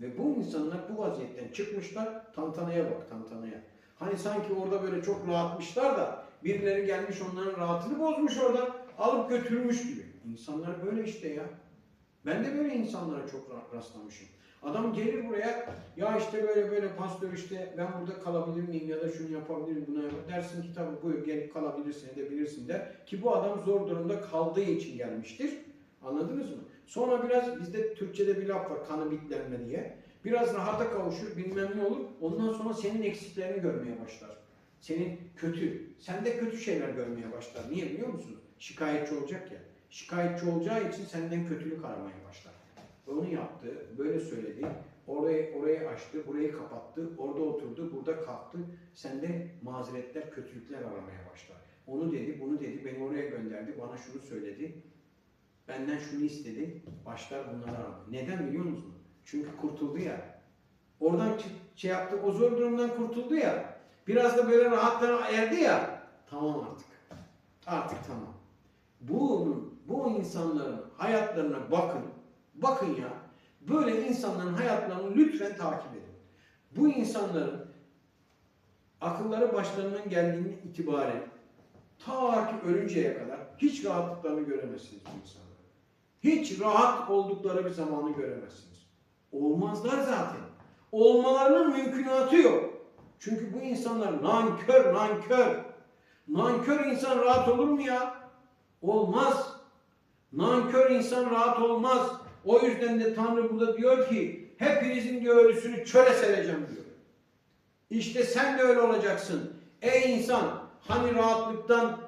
Ve bu insanlar bu vaziyetten çıkmışlar tantanaya bak tantanaya. Hani sanki orada böyle çok rahatmışlar da birileri gelmiş onların rahatını bozmuş orada alıp götürmüş gibi. İnsanlar böyle işte ya. Ben de böyle insanlara çok ra- rastlamışım. Adam gelir buraya ya işte böyle böyle pastör işte ben burada kalabilir miyim ya da şunu yapabilirim bunu yapabilirim. Dersin ki tabii buyur gelip kalabilirsin edebilirsin der. Ki bu adam zor durumda kaldığı için gelmiştir. Anladınız mı? Sonra biraz bizde Türkçede bir laf var kanı bitlenme diye. Biraz rahata kavuşur bilmem ne olur. Ondan sonra senin eksiklerini görmeye başlar. Senin kötü, sende kötü şeyler görmeye başlar. Niye biliyor musun? Şikayetçi olacak ya. Şikayetçi olacağı için senden kötülük aramaya başlar. Onu yaptı, böyle söyledi. Orayı, orayı açtı, burayı kapattı, orada oturdu, burada kalktı. Sende mazeretler, kötülükler aramaya başlar. Onu dedi, bunu dedi, beni oraya gönderdi, bana şunu söyledi. Benden şunu istedi, başlar bunları aramaya. Neden biliyor musun? Çünkü kurtuldu ya. Oradan şey yaptı, o zor durumdan kurtuldu ya. Biraz da böyle rahatlara erdi ya. Tamam artık. Artık tamam. Bunun, bu insanların hayatlarına bakın. Bakın ya. Böyle insanların hayatlarını lütfen takip edin. Bu insanların akılları başlarından geldiğini itibaren ta ki ölünceye kadar hiç rahatlıklarını göremezsiniz bu insanların. Hiç rahat oldukları bir zamanı göremezsiniz. Olmazlar zaten. Olmalarının mümkünatı yok. Çünkü bu insanlar nankör, nankör. Nankör insan rahat olur mu ya? Olmaz. Nankör insan rahat olmaz. O yüzden de Tanrı burada diyor ki hepinizin diyor ölüsünü çöle sereceğim diyor. İşte sen de öyle olacaksın. Ey insan hani rahatlıktan,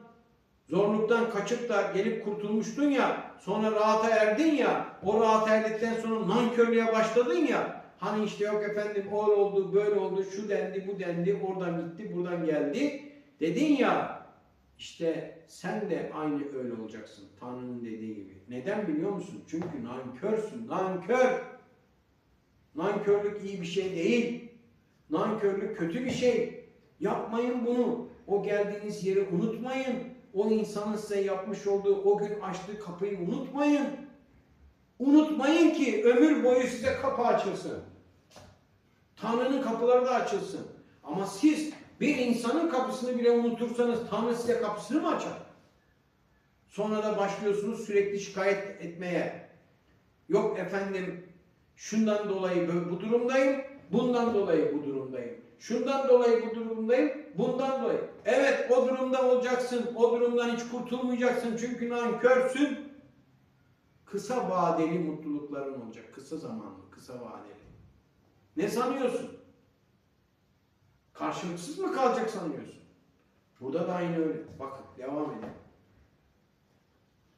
zorluktan kaçıp da gelip kurtulmuştun ya, sonra rahata erdin ya, o rahata erdikten sonra nankörlüğe başladın ya, hani işte yok efendim o oldu, böyle oldu, şu dendi, bu dendi, oradan gitti, buradan geldi, dedin ya, işte sen de aynı öyle olacaksın Tanrı'nın dediği gibi. Neden biliyor musun? Çünkü nankörsün, nankör. Nankörlük iyi bir şey değil. Nankörlük kötü bir şey. Yapmayın bunu. O geldiğiniz yeri unutmayın. O insanın size yapmış olduğu o gün açtığı kapıyı unutmayın. Unutmayın ki ömür boyu size kapı açılsın. Tanrı'nın kapıları da açılsın. Ama siz bir insanın kapısını bile unutursanız Tanrı size kapısını mı açar? Sonra da başlıyorsunuz sürekli şikayet etmeye. Yok efendim şundan dolayı bu- durumdayım, bundan dolayı bu durumdayım. Şundan dolayı bu durumdayım, bundan dolayı. Evet o durumda olacaksın, o durumdan hiç kurtulmayacaksın çünkü nankörsün. Kısa vadeli mutlulukların olacak, kısa zamanlı, kısa vadeli. Ne sanıyorsun? Karşılıksız mı kalacak sanıyorsun? Burada da aynı öyle. Bakın devam edelim.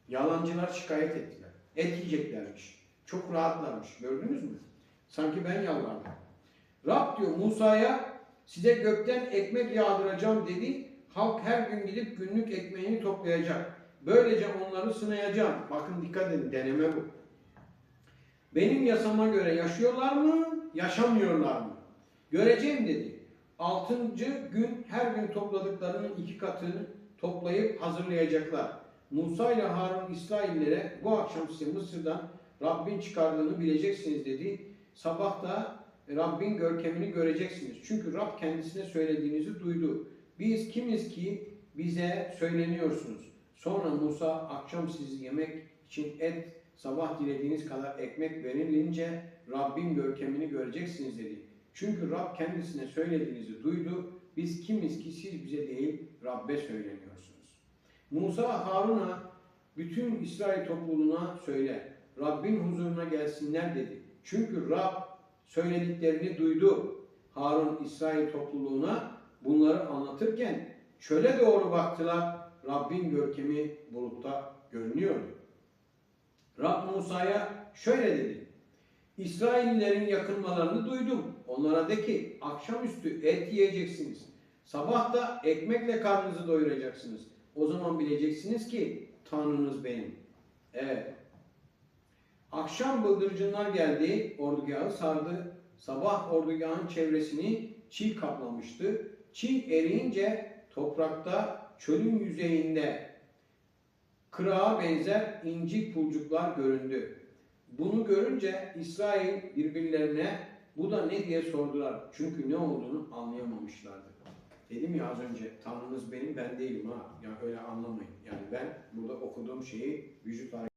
Yalancılar şikayet ettiler. Et yiyeceklermiş. Çok rahatlarmış. Gördünüz mü? Sanki ben yalvardım. Rab diyor Musa'ya size gökten ekmek yağdıracağım dedi. Halk her gün gidip günlük ekmeğini toplayacak. Böylece onları sınayacağım. Bakın dikkat edin deneme bu. Benim yasama göre yaşıyorlar mı, yaşamıyorlar mı? Göreceğim dedi. Altıncı gün her gün topladıklarının iki katını toplayıp hazırlayacaklar. Musa ile Harun İsraillere bu akşam size Mısır'dan Rabbin çıkardığını bileceksiniz dedi. Sabah da Rabbin görkemini göreceksiniz. Çünkü Rab kendisine söylediğinizi duydu. Biz kimiz ki bize söyleniyorsunuz. Sonra Musa akşam sizi yemek için et, sabah dilediğiniz kadar ekmek verilince Rabbin görkemini göreceksiniz dedi. Çünkü Rab kendisine söylediğinizi duydu. Biz kimiz ki siz bize değil Rabbe söyleniyorsunuz. Musa Harun'a bütün İsrail topluluğuna söyle. Rabbin huzuruna gelsinler dedi. Çünkü Rab söylediklerini duydu. Harun İsrail topluluğuna bunları anlatırken çöle doğru baktılar. Rabbin görkemi bulutta görünüyordu. Rab Musa'ya şöyle dedi. İsraillerin yakınmalarını duydum. Onlara de ki akşamüstü et yiyeceksiniz. Sabah da ekmekle karnınızı doyuracaksınız. O zaman bileceksiniz ki Tanrınız benim. Evet. Akşam bıldırcınlar geldi, ordugahı sardı. Sabah ordugahın çevresini çil kaplamıştı. Çil eriyince toprakta çölün yüzeyinde kırağa benzer inci pulcuklar göründü. Bunu görünce İsrail birbirlerine bu da ne diye sordular. Çünkü ne olduğunu anlayamamışlardı. Dedim ya az önce Tanrınız benim ben değilim ha. Ya öyle anlamayın. Yani ben burada okuduğum şeyi vücut